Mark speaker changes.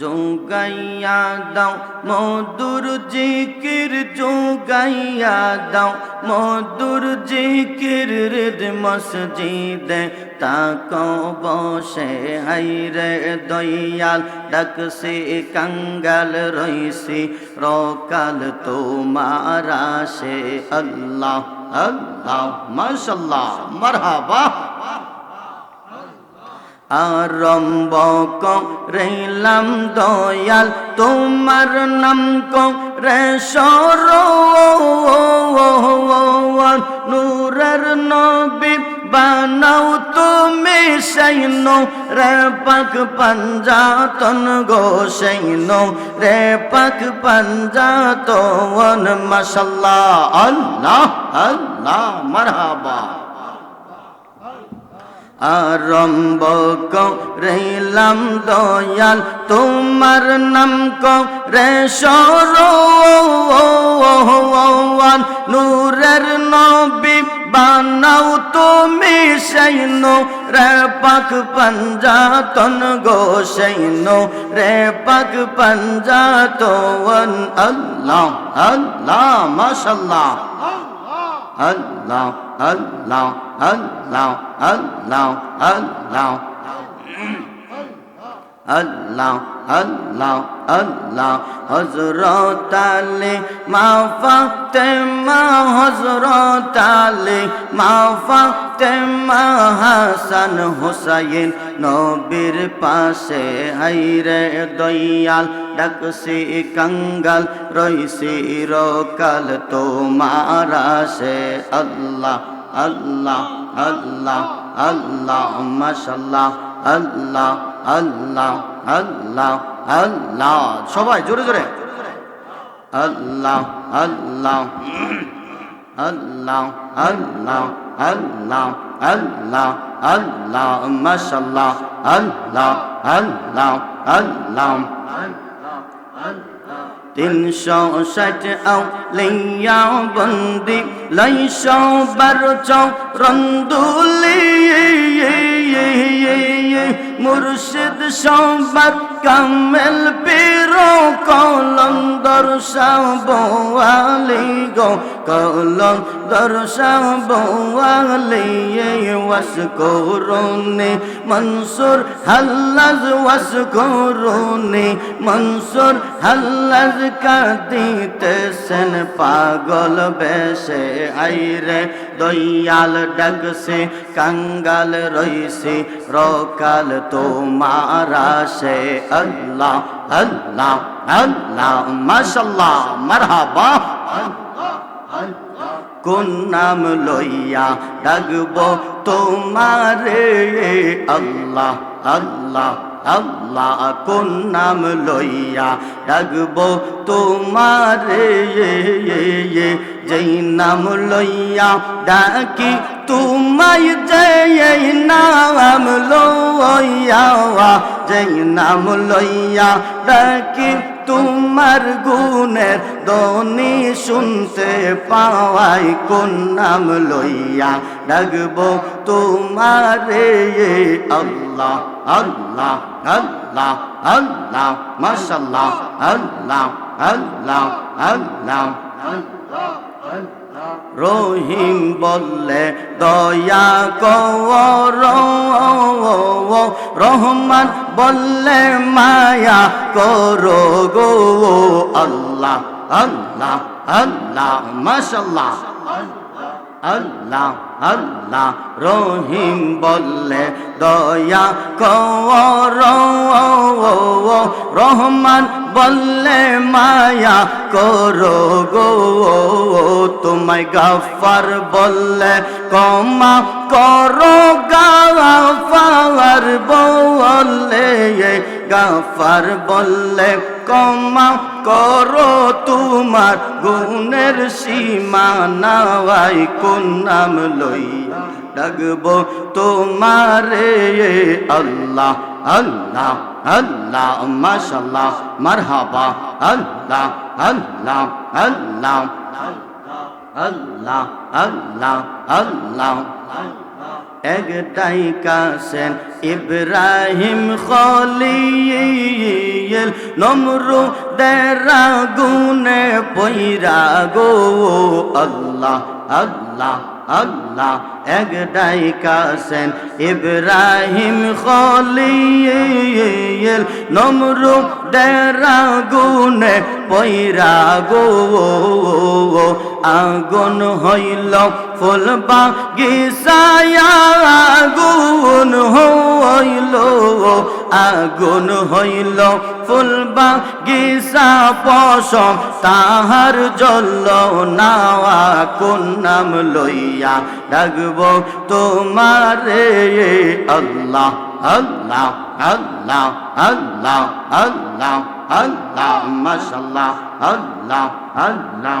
Speaker 1: যোগাইয়া দাও, মধুর জিকির যোগাইয়া দাও, মধুর জিকির হৃদ মসজিদে তাক বসে, হাইরে দয়াল ডাকসি, কাঙ্গাল রইসি, রকাল তোমার সে আল্লাহ আল্লাহ, মাশাল্লাহ, মারহাবা। আরম্ভ করিলাম দয়াল, তোমার নাম রে সর। নূরের নবী বানাও তুমি সৈন্য রে পাক পঞ্জাতন গো সৈন্য রে পাক পঞ্জাতন, মাশাল্লাহ, আল্লাহ আল্লাহ, মারহাবা। আরম্ভ করিলাম দয়াল, তোমার নাম রে সর নূরের নবী বানাও তুমি সৈন্য রে পাক পঞ্জাতন গো সৈন্য রে পাক পঞ্জাতন। আল্লাহ আল্লাহ, মাশাল্লাহ। 很老，很老，很老很老，很老。আল্লাহ আল্লাহ আল্লাহ। হজরত আলী, মা ফাতেমা হজরত আলী, মা ফাতেমা হাসান হুসাইন। নবীর পাশে হাইরে দয়াল, ডাকসি কঙ্গাল, রইসি রকাল। তোমার সে আল্লাহ আল্লাহ আল্লাহ আল্লাহ, মাশাল্লাহ, আল্লাহ। আল্লাহ আল্লাহ আল্লাহ। সবাই, জোরে জোরে। আল্লাহ আল্লাহ আল্লাহ আল্লাহ আল্লাহ আল্লাহ আল্লাহ। মাশাল্লাহ আল্লাহ আল্লাহ আল্লাহ। তিনশো ষাট আউলিয়া বন্দি, লাইশো বারো চৌ রন্দুলি। মুর্শিদ সবার কামেল পীরো কলম দর্শাবলি গো, কলম দর্শাবলি ওয়াস করুনি মনসুর হাল্লাজ ওয়াস করুনি মনসুর হাল্লাজ কাঁদিতেছেন পাগল বেশে, আইরে দয়াল ডাকছে কাঙ্গাল রইছে রকাল তোমারা সে আল্লাহ আল্লাহ আল্লাহ, মাশাল্লাহ, মারহাবা। কোন নাম লইয়া ডাকব তোমারে? আল্লাহ আল্লাহ আল্লাহ, কোন নাম লইয়া ডাকব তোমারে? যেই নাম লইয়া ডাকি, তোমায় যেই নাম লইয়া যেই নাম লইয়া ডাকি, তোমার গুণের দনি শুনতে পাওয়াই কোন নাম লইয়া ডাকব তোমারে আল্লাহ আল্লাহ আল্লাহ আল্লাহ মাশাল্লাহ আল্লাহ আল্লাহ আল্লাহ রহিম বললে দয়া কর। রহমান বললে মায়া করো গো আল্লাহ আল্লাহ আল্লাহ মাশাল্লাহ আল্লাহ আল্লাহ রহিম বললে, দয়া কর রহমান বললে, মায়া করো গো তোমায় গাফার বললে কমা করো, গাফার বললে গাফার বললে কমা করো তোমার গুণের সীমা নাওয়াই, কোন নাম লইয়া ডাকবো তোমারে? আল্লাহ আল্লাহ আল্লাহ মাশাল্লাহ মারহাবা আল্লাহ আল্লাহ আল্লাহ আল্লাহ আল্লাহ আল্লাহ একটাই কাসেন ইব্রাহিম খলিল। নমরু দেরা গুনে পৈরা গো, আল্লাহ আল্লাহ আল্লাহ। একটাই কাসেন ইব্রাহিম খলিল। নমরু দেরা গুনে পৈরা গো, আগুন হইল ফুল বাগিসায়া আগুন হইল আগুন হইল। ফুল বাগিসা পশম তাহার জল নাওয়া কোন নাম লইয়া ডাকব তোমারে? আল্লাহ আল্লাহ আল্লাহ আল্লাহ আল্লাহ আল্লাহ মাশাল্লাহ আল্লাহ আল্লাহ।